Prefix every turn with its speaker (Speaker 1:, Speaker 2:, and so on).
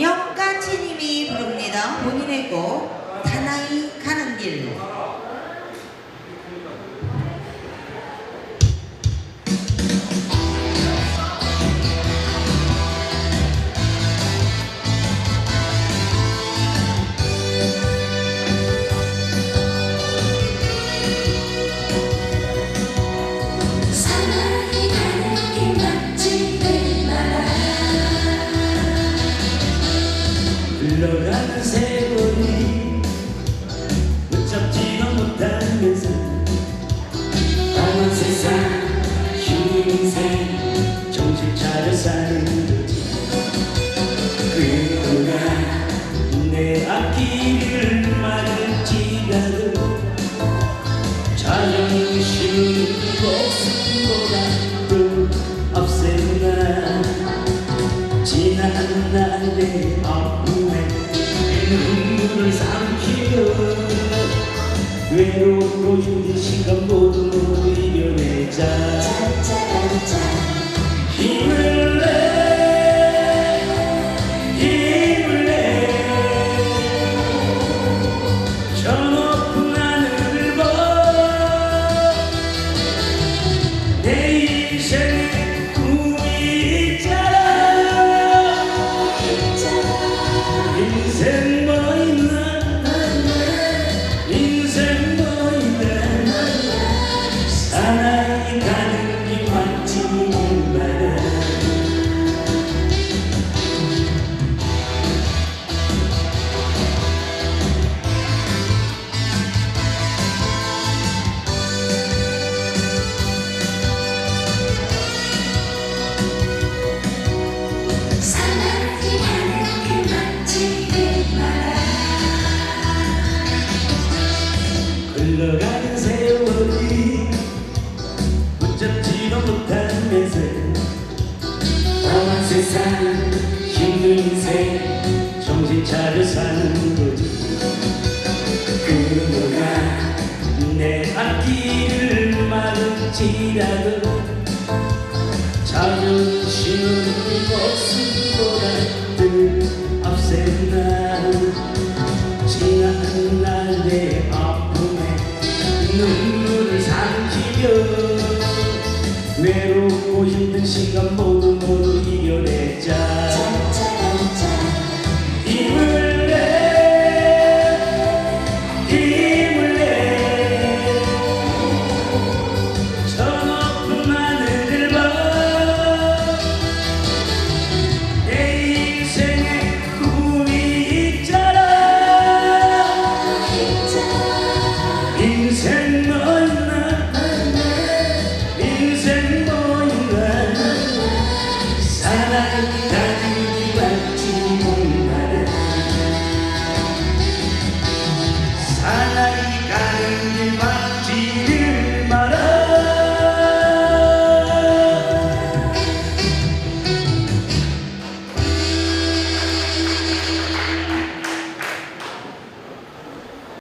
Speaker 1: 영가치님이 부릅니다. 본인의 곡 다나이 가는 길.
Speaker 2: 흘러가는 세월이 외롭고 힘든 시간 모두 이겨내자. 힘을 내 힘을 내. 저 높은 하늘을 봐내 인생에 사나이 가는 길 맞지 마라 흘러가는 세상 힘든 인생 정신 차려 사는 거지. 그녀가 내 앞길을 막을지라도 자존심은 목숨보다. 앞센다 지난 날의 아픔에 눈물을 삼키며 외롭고 힘든 시간 모두 모두 이겨내자.